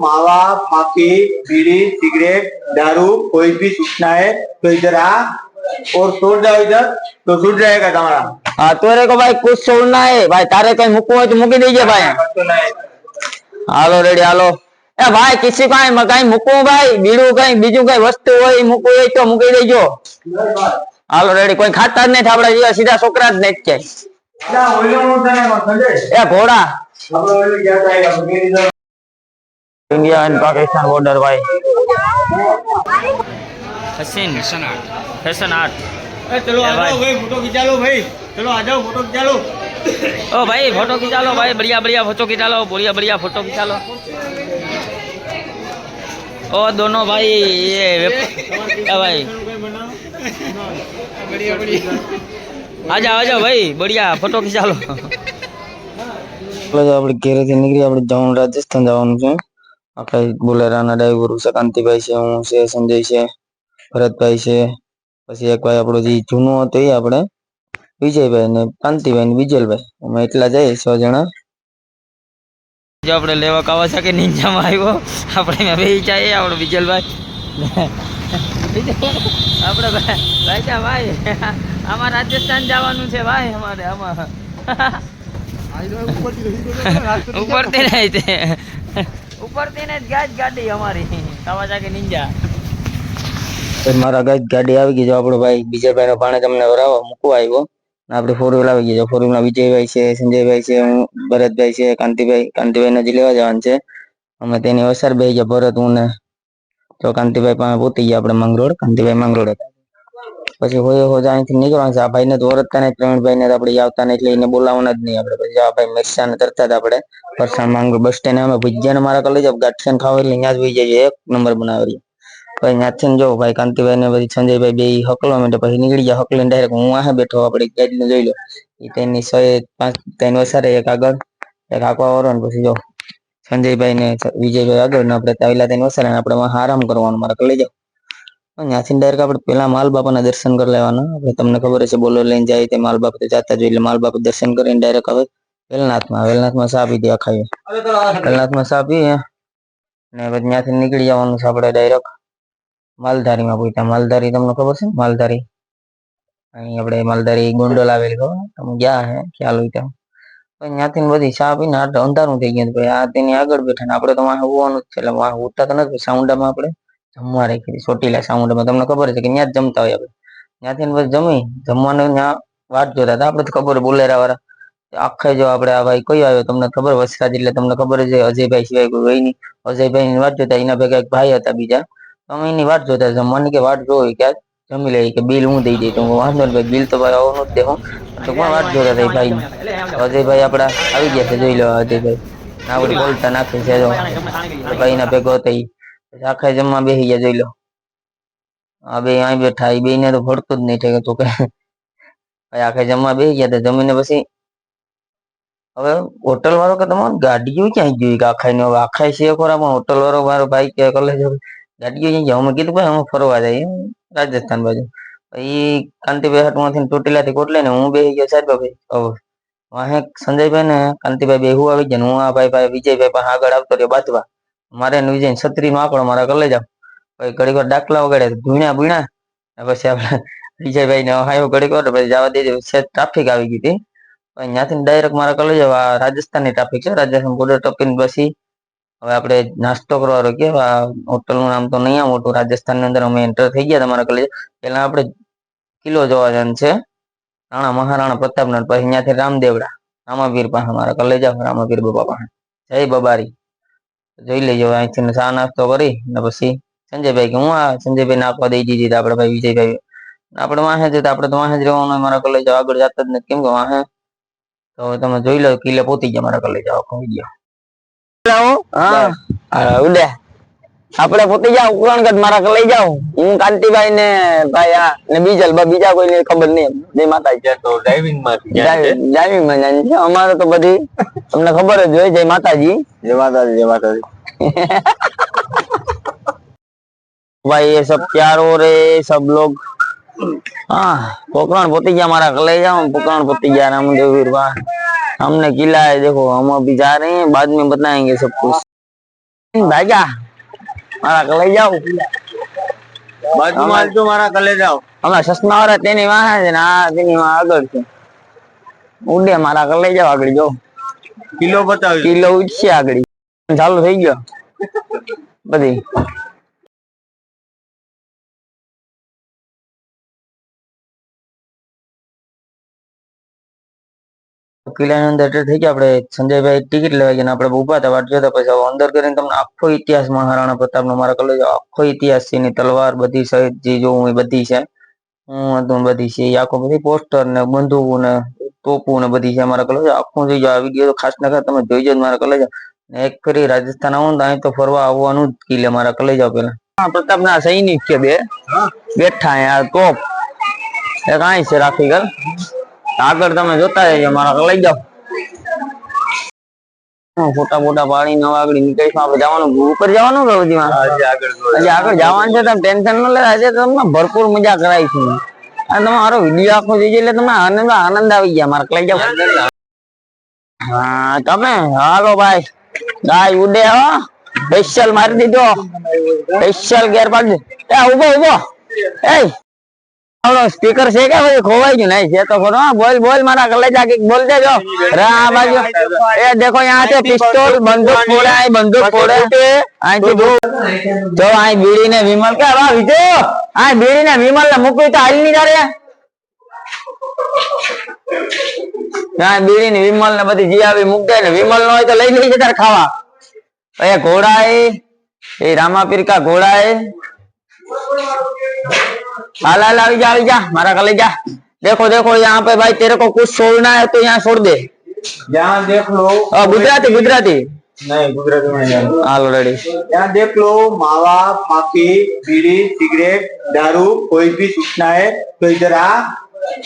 मावा फाकी बीड़ी सिगरेट दारू कोई भी सूचना है तो इधर आ और छोड़ जाओ इधर तो छूट जाएगा तुम्हारा हाँ तोरे को भाई कुछ छोड़ना है भाई तारे कहीं મૂકવું હોય તો મૂકી દેજે ભાઈ तो नहीं હાલો રેડી હાલો એ ભાઈ કિસી કઈ કઈ મૂકવું ભાઈ બીડું કઈ બીજું કઈ વસ્તુ હોય ઈ મૂકવું હોય તો મૂકી દેજો હાલો રેડી કોઈ ખાતા જ નહીં આપડે જેવા સીધા છોકરા જ નહીં છે क्या बोले वो तने मत समझे એ ઘોડા हम लोग क्या जाएगा बगैर इधर ઇન્ડિયા એન્ડ પાકિસ્તાન બોર્ડર ભાઈ हसीन फैशन आर्ट फैशन आर्ट चलो आ जाओ भाई फोटो खिंचा लो भाई चलो आ जाओ फोटो खिंचा लो ओ भाई फोटो खिंचा लो भाई बढ़िया बढ़िया फोटो खिंचा लो बढ़िया बढ़िया फोटो खिंचा लो ओ दोनों भाई ये वेप- ए भाई आ जाओ आ जाओ भाई बढ़िया फोटो खिंचा लो એટલે તો આપણે ઘેરેથી નીકળી આપણે જવાનું રાજસ્થાન જવાનું છે આપણે બોલેરાના ડ્રાઈવરો છે કાંતિભાઈ છે હું છે સંજય છે ભરતભાઈ છે. પછી એક ભાઈ આપણો જે જૂનો હતો એ આપણે વિજયભાઈ ને કાંતિભાઈ ને વિજયભાઈ. અમે એટલા જઈએ છ જણા. જો આપણે લેવા કાવાસાકી નિંજામાં આવ્યો? આપણે મેં બે ચાહીએ આપણો વિજલભાઈ આપણે ભાઈ ભાઈ આમાં રાજસ્થાન જવાનું છે ભાઈ અમારે આમાં. ઉપરથી નહીં તે. ઉપરથી ને ગાજ ગાડી અમારી. Kawasaki Ninja. મારા ગાય ગાડી આવી ગઈ જો આપણો ભાઈ બીજા નો ભાણે તમને વરાવો, મૂકવા આવ્યો. આપણે ફોર વ્હીલ આવી જો. ફોર વ્હીલ વિજયભાઈ છે, સંજયભાઈ છે, હું, ભરતભાઈ છે, કાંતિભાઈ ને જ લેવા જવાનું છે. અમે તેની અસર બે ગયા ભરત, હું ને, તો કાંતિભાઈ પાસે પહોંચી ગયા આપણે મંગરોળ. કાંતિભાઈ મંગરોળ હતા. પછી હોય હોય અહીંથી નીકળવાનું છે. આ ભાઈને તો ઓળખતા નહીં પ્રવીણભાઈ ને આપણે આવતા નહીં એટલે એને બોલાવવાના જ નહીં. આપણે પછી આ ભાઈ મિરસા ને તરતા જ આપણે પરસાણ માંગુ બસ સ્ટેન્ડ અમે ભજીયા ને મારા કલેજ ગાંઠિયા ખાવા એટલે ત્યાં જ વહી જાય એક નંબર બનાવી પછી ત્યાંથી જો ભાઈ કાંતિભાઈ ને પછી સંજયભાઈ બે હકલવા માંડે પછી નીકળી ગયા. હકલીને ડાયરેક્ટ હું આ બેઠો આપણે ગાડીને જોઈ લો. એ તેની સો પાંચ, ત્રણ વસારે એક આગળ, એક આખવા વાળો ને પછી જો સંજયભાઈ ને વિજયભાઈ આગળ ને આપણે તાવેલા ત્રણ વસારે આપણે આરામ કરવાનું મારા કલે જાવ ત્યાંથી ડાયરેક્ટ આપણે પેલા માલ બાપાના દર્શન કરી લેવાના. આપણે તમને ખબર છે બોલો લઈને જાય તે માલ બાપ જતા જોઈએ એટલે માલ બાપ દર્શન કરીને ડાયરેક્ટ હવે વેલનાથમાં વેલનાથમાં સાપી દે ખાઈએ વેલનાથમાં સાપી ને પછી ત્યાંથી નીકળી જવાનું છે આપણે ડાયરેક્ટ માલધારીમાં પૂછતા માલધારી તમને ખબર છે માલધારી. અહીં આપણે માલધારી ગોંડલ આવેલી ખબર તમે ગયા હે? ખ્યાલ હોય ત્યાં ત્યાંથી બધી ચા પીને અંધારું થઈ ગયું ભાઈ આ તેની આગળ બેઠા ને આપણે તો વાહ હોવાનું જ છે. એટલે વાહ ઉઠતા તો નથી સાઉન્ડામાં આપણે જમવા રાખી ચોટીલા સાઉન્ડમાં તમને ખબર છે કે ત્યાં જ જમતા હોય આપણે. ત્યાંથી જમી, જમવાનું ત્યાં વાત જોતા હતા. આપણે તો ખબર બોલેરા વાળા આખે જો આપણે આ ભાઈ કયો આવ્યો, તમને ખબર વસરાજ એટલે તમને ખબર છે અજયભાઈ સિવાય કોઈ હોય નહીં. અજયભાઈ ની વાત જોતા એના ભેગા એક ભાઈ હતા બીજા. તમે એની વાત જોતા જમવાની કે વાટ જોઈ કે જમી લઈ કે બિલ હું દઈ દઈ તો વાંધો ભાઈ, બિલ તો ભાઈ આવવાનું જ દેવું. તો કોણ વાત જોતા થઈ ભાઈ અજયભાઈ આપડા આવી ગયા છે, જોઈ લો અજયભાઈ. નાવડી બોલતા નાખે છે ભાઈ ના ભેગો થઈ આખા જમવા બેસી ગયા, જોઈ લો. આ બે અહીં બેઠા, એ બે ને તો ભડતું જ નહીં ઠેકે તો કે. આખે જમવા બેસી ગયા, તો જમીને પછી હવે હોટલ વાળો કે તમારે? ગાડીઓ ક્યાં જોઈ કે આખાઈ ને હવે આખાઈ છે ખોરા, પણ હોટલ વાળો મારો ભાઈ કે કલે છે ગાડીઓ ક્યાં ગયા અમે કીધું, ભાઈ, અમે ફરવા જઈએ, રાજસ્થાન બાજુ. પછી કાંતિભાઈ હાટમાંથી ચોટીલાથી કોટલે ને હું બેસી ગયો, સાહેબ ભાઈ, હવે. વાહે સંજયભાઈ ને કાંતિભાઈ બેહુ આવી ગયા હું આ ભાઈ ભાઈ વિજયભાઈ પણ આગળ આવતો રહ્યો બાજવા મારે ને વિજય છત્રી નો આંકડો મારા કલે જાવ પછી ઘડીક વાર દાખલા વગાડે ભૂણ્યા ભૂણ્યા પછી આપણે વિજયભાઈ ને હાયો ઘડીક વાર પછી જવા દેજો. ટ્રાફિક આવી ગઈ હતી. ત્યાંથી ડાયરેક્ટ મારા કલે જાવ આ રાજસ્થાનની ટ્રાફિક છે. રાજસ્થાન બોર્ડર ટપીને પછી હવે આપણે નાસ્તો કરવા રોકીએ હોટલનું નામ તો નહીં મોટું. રાજસ્થાનની અંદર અમે એન્ટર થઈ ગયા તમારા કલે પેલા આપણે કિલ્લો જોવા જવાનું છે. રાણા મહારાણા પ્રતાપના પછી ત્યાંથી રામદેવડા. રામાવીર પાસે મારા કલે જાવ રામાવીર બાબા પાસે. જય બબારી. જોઈ લેજો અહીંથી ચા નાસ્તો કરી ને પછી સંજયભાઈ કે હું આ સંજયભાઈ નાખવા દઈ દીધી આપણે ભાઈ વિજયભાઈ. આપણે વાહે છે આપણે તો વાહે જ રહેવાનું મારા કલે જાવ આગળ જતા જ નથી. કેમ કે વાહે? તો તમે જોઈ લો કિલ્લે પોતી ગયા મારા કલે આવો. કહી વીડિયો હા ઉડે. આપણે પોતી જાવ ઉકરણગઢ મારા લઈ જાવ હું કાંતિભાઈ ને ભાઈ આ ને બીજલ બા બીજા કોઈને ખબર નહીં જય માતાજી तो ड्राइविंग में ડ્રાઇવિંગ માં જાય છે અમારે તો બધી તમને ખબર જ હોય જય માતાજી जय माता दी जय माता दी भाई ये सब प्यार हो रहे सब लोग हाँ पोकरण पोती गया हमारा ले जाओ पोकरण पोती गया रामदेव वीर वाह हमने किला है देखो हम अभी जा रहे हैं बाद में बताएंगे सब कुछ ભાગ્યા મારા કલાઈ જાવ બાજુમાં તું મારા કલે જાવ ચશ્મા વાળા તેની વાહે છે ને આ તેની વાહ આગળ છે. ઉડે મારા કલે જાવ આગળ જો. કિલો બતાવજો. કિલો ઉઠશે આગળ. ચાલુ થઈ ગયો. બધી. કિલ્લાની અંદર થઈ ગયા આપણે સંજયભાઈ ટિકિટ લેવા ગયા ને આપણે ઊભા હતા વાટ જોતા પછી અંદર કરીને તમને આખો ઇતિહાસ મહારાણા પ્રતાપનો મારા કલેજો આખો ઇતિહાસ છે એની તલવાર બધી સહિત જે જોવું એ બધી છે. હું હતું બધી છે એ આખો બધી પોસ્ટર ને બંધુ ને તોપું ને બધી છે મારા કલેજો આખું જોઈ જાઓ આ વીડિયો તો ખાસ ના તમે જોઈ જો મારા કલેજો ને એક ફરી રાજસ્થાન આવું ને તો અહીં તો ફરવા આવવાનું જ કિલ્લે મારા કલેજા પેલા. પ્રતાપના સૈનિક છે બે. બેઠા અહીંયા તોપ એક કઈ છે રાખી ગલ આગળ તમે જોતા રહેજો મારા લઈ જાઓ. ફોટા ફોટા પાડી નવા આગળ નીકળી આપણે જવાનું ઉપર જવાનું કે હજી માં? આજે આગળ જો. હજી આગળ જવાનું છે તમે ટેન્શન ન લે આજે તમને ભરપૂર મજા કરાવીશું અને તમારો વીડિયો આખો જોઈ એટલે તમને આનંદ આનંદ આવી ગયા. મારા લઈ જાઓ. હા તમે? હાલો ભાઈ. ગાય ઉડે હો. સ્પેશિયલ મારી દીધો. સ્પેશિયલ ગેર પાડી. એ ઊભો ઊભો એ આપણો સ્પીકર છે કે ભાઈ? ખોવાઈ ગયું. નહીં, છે તો ખરો બોલ બોલ, મારા કલેજા કે બોલ દેજો. રા, આ બાજુ. એ દેખો યહાં છે પિસ્તોલ, બંદૂક ફોડે આ બંદૂક ફોડે. અહીંથી તો આ બીડી ને વિમલ કે વા વિજય! આ બીડી ને વિમલ ને મૂકી તો હાલની જારે હા બીડી ને વિમલ ને બધી જી આવી મૂક દે ને. વિમલ નો હોય તો લઈ લઈ જતા ખાવા. એ ઘોડા એ રામા કા ઘોડા એ हाला लग जा जा मारा कले जा। देखो देखो यहाँ पे भाई तेरे को कुछ छोड़ना है तो यहाँ छोड़ दे। यहाँ देख लो। गुजराती गुजराती। नहीं गुजराती यहाँ देख लो मावा फाकी बीड़ी सिगरेट दारू कोई भी सूचना है तो इधर आ।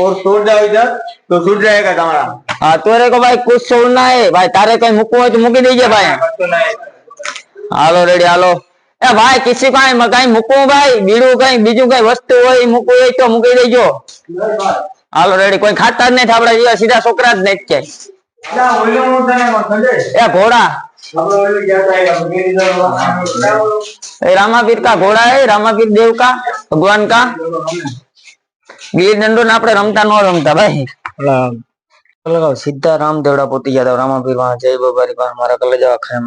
और छोड़ जाओ इधर तो छूट जाएगा तुम्हारा। हाँ तेरे को भाई कुछ छोड़ना है। भाई तारे कहीं मुको है तो मुकी दीजिए भाई। हालो रेडी हालो એ ભાઈ, કિસી પાસે કઈ મૂકવું ભાઈ? બીડું કઈ, બીજું કઈ વસ્તુ હોય મૂકવું હોય તો મૂકી દેજો. હાલો રેડી કોઈ ખાતા જ નહીં આપડા જેવા, સીધા છોકરા જ નહીં કે. એ રામાપીર કા ઘોડા હે? રામાપીર દેવ ભગવાન કા? ગીર દંડો ને આપડે રમતા ન રમતા ભાઈ. સીધા રામ દેવડા પોતી ગયા રામાપીર જય બાબારી મારા કલે જવા ખાય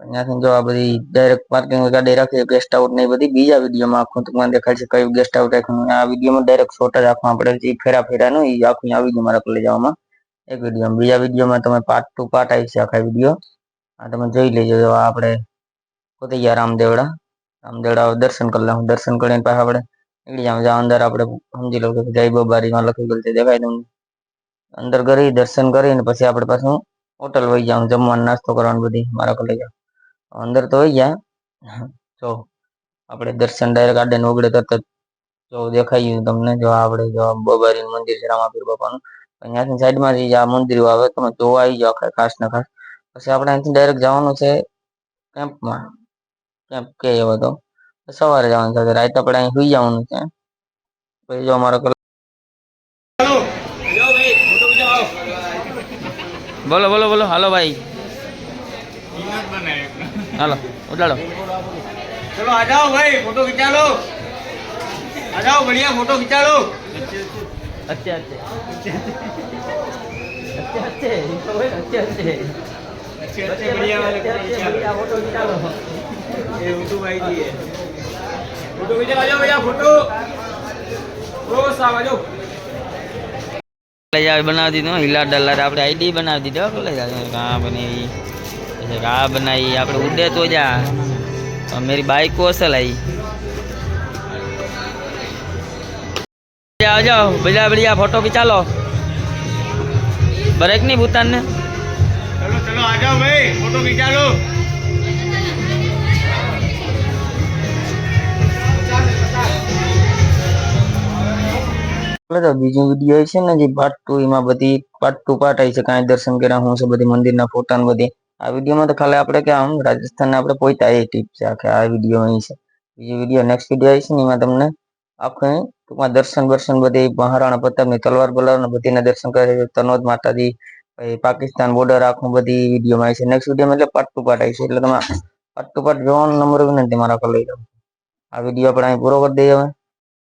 ત્યાંથી જો આ બધી ડાયરેક્ટ પાર્કિંગ ગાડી રાખી ગેસ્ટ આઉટ ને એ બધી બીજા વિડીયોમાં આખું તમને દેખાય છે કયું ગેસ્ટ આઉટ રાખ્યું આ વિડીયોમાં ડાયરેક્ટ શોર્ટ જ આખું આપણે જે ફેરા ફેરાનું એ આખું આવી ગયું મારા કલે જવામાં. એક વીડિયો બીજા વિડીયોમાં તમે પાર્ટ ટુ પાર્ટ આવી છે આખા વીડિયો આ તમે જોઈ લેજો જો આ આપણે પોતે ગયા રામદેવડા. રામદેવડા દર્શન કરી લઉં. દર્શન કરીને પાછા આપણે નીકળી જાવ જ્યાં અંદર આપણે સમજી લો કે જય બાબારીમાં લખી ગયેલું છે દેખાય તમને અંદર કરી દર્શન કરીને પછી આપણે પાછું હોટલ વહી જાવ જમવાનું નાસ્તો કરવાનું બધી મારા કલે જાવ અંદર તો વહી ગયા. જો, આપણે દર્શન ડાયરેક્ટ ગાર્ડન ઉગડે તરત જ જો દેખાઈ ગયું તમને, જો આ આપણે જો આ બાબારીનું મંદિર છે રામાપીર બાપાનું. અહીંયાથી સાઈડમાં જે આ મંદિર આવે, તમે જોવા આવી જાઓ આખા ખાસ ને ખાસ. પછી આપણે અહીંથી ડાયરેક્ટ જવાનું છે કેમ્પમાં કેમ્પ કે એવો તો. સવારે જવાનું છે, રાતે આપણે અહીં સુઈ જવાનું છે. પછી જો અમારો કલાક બોલો બોલો બોલો. હાલો ભાઈ. હાલો ઉડાડો. ચલો આ જાઓ ભાઈ ફોટો ખીચાલો આ જાઓ બઢિયા ફોટો ખીચાલો બનાવી દીધો હિલા ડલ્લા આપડે આઈડી બનાવી દીધો હા. બની આ બનાવી આપણે ઉડે તો જા और मेरी बाइक को असल आई आ जाओ बढ़िया बढ़िया फोटो खिंचा लो ब्रेक नहीं भूतान ने चलो चलो आ जाओ भाई फोटो खिंचा लो એટલે તો બીજો વિડીયો છે ને જે પાર્ટ ટુ એમાં બધી પાર્ટ ટુ પાર્ટ આવી છે કાંઈ દર્શન કર્યા હું છે બધી મંદિરના ફોટા ને બધી આ વિડીયોમાં તો ખાલી આપણે કે આમ રાજસ્થાનને આપણે પહોંચ્યા એ ટીપ છે, આખે આ વીડિયો અહીં છે. બીજી વીડિયો નેક્સ્ટ વીડિયો આવી છે ને એમાં તમને આખું ટૂંકમાં દર્શન દર્શન બધી મહારાણા પ્રતાપની તલવાર બલવાર બધીના દર્શન કરે છે. તનોદ માતાજી, પછી પાકિસ્તાન બોર્ડર આખું બધી વિડીયોમાં આવી છે. નેક્સ્ટ વિડીયોમાં એટલે પાર્ટ ટુ પાર્ટ આવી છે. એટલે તમે પટ ટુ પટ જોવાનો નંબર વિનંતી મારા પર લઈ જાઓ. આ વીડિયો આપણે અહીં પૂરો કરી દઈએ હવે.